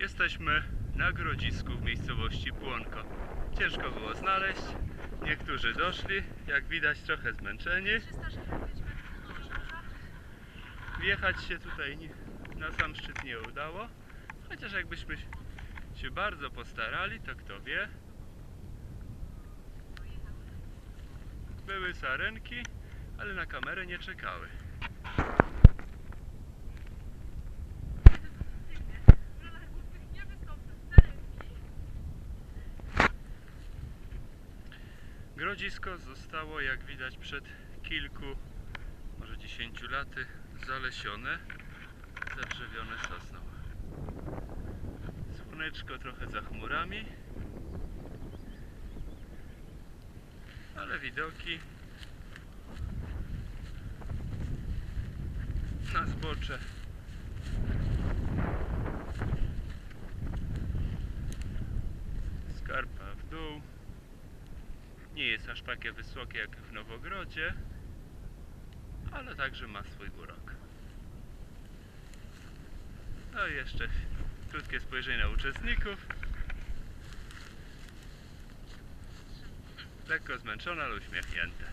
Jesteśmy na grodzisku w miejscowości Płonko. Ciężko było znaleźć. Niektórzy doszli, jak widać trochę zmęczeni. Wjechać się tutaj na sam szczyt nie udało. Chociaż jakbyśmy się bardzo postarali, to kto wie. Były sarenki, ale na kamerę nie czekały. Grodzisko zostało, jak widać, przed kilku, może 10 laty zalesione, zadrzewione sosną. Słoneczko trochę za chmurami, ale widoki na zbocze. Skarpa w dół nie jest aż takie wysokie jak w Nowogrodzie ale także ma swój urok. No i jeszcze krótkie spojrzenie na uczestników. Lekko zmęczone, ale uśmiechnięte